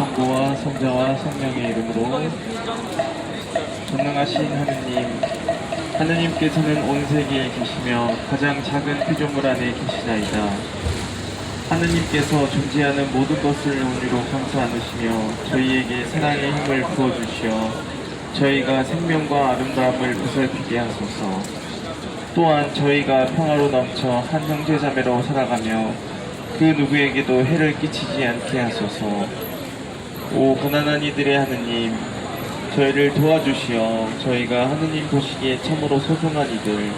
성부와 성자와 성령의 이름으로 전능하신 하느님 하느님께서는 온 세계에 계시며 가장 작은 피조물 안에 계시나이다. 하느님께서 존재하는 모든 것을 온유로 감사하시며 저희에게 사랑의 힘을 부어주시어 저희가 생명과 아름다움을 보살피게 하소서. 또한 저희가 평화로 넘쳐 한 형제자매로 살아가며 그 누구에게도 해를 끼치지 않게 하소서 오 가난한 이들의 하느님 저희를 도와주시어 저희가 하느님 보시기에 참으로 소중한 이들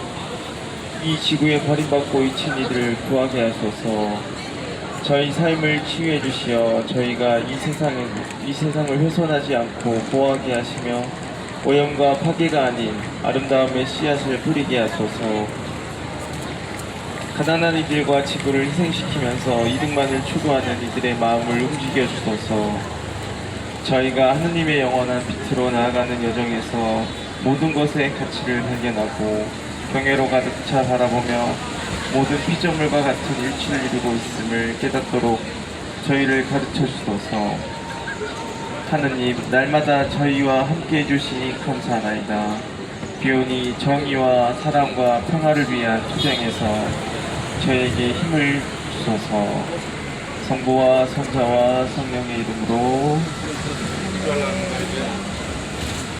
이 지구에 버림받고 잊힌 이들을 구하게 하소서. 저희 삶을 치유해 주시어 저희가 이 세상을 이 세상을 훼손하지 않고 보호하게 하시며 오염과 파괴가 아닌 아름다움의 씨앗을 뿌리게 하소서. 가난한 이들과 지구를 희생시키면서 이득만을 추구하는 이들의 마음을 움직여 주소서 저희가 하느님의 영원한 빛으로 나아가는 여정에서 모든 것의 가치를 발견하고 경애로 가득 차 바라보며 모든 피조물과 같은 일치를 이루고 있음을 깨닫도록 저희를 가르쳐 주소서. 하느님 날마다 저희와 함께 해주시니 감사하나이다. 비오니 정의와 사랑과 평화를 위한 투쟁에서 저에게 힘을 주소서 성부와 성자와 성령의 이름으로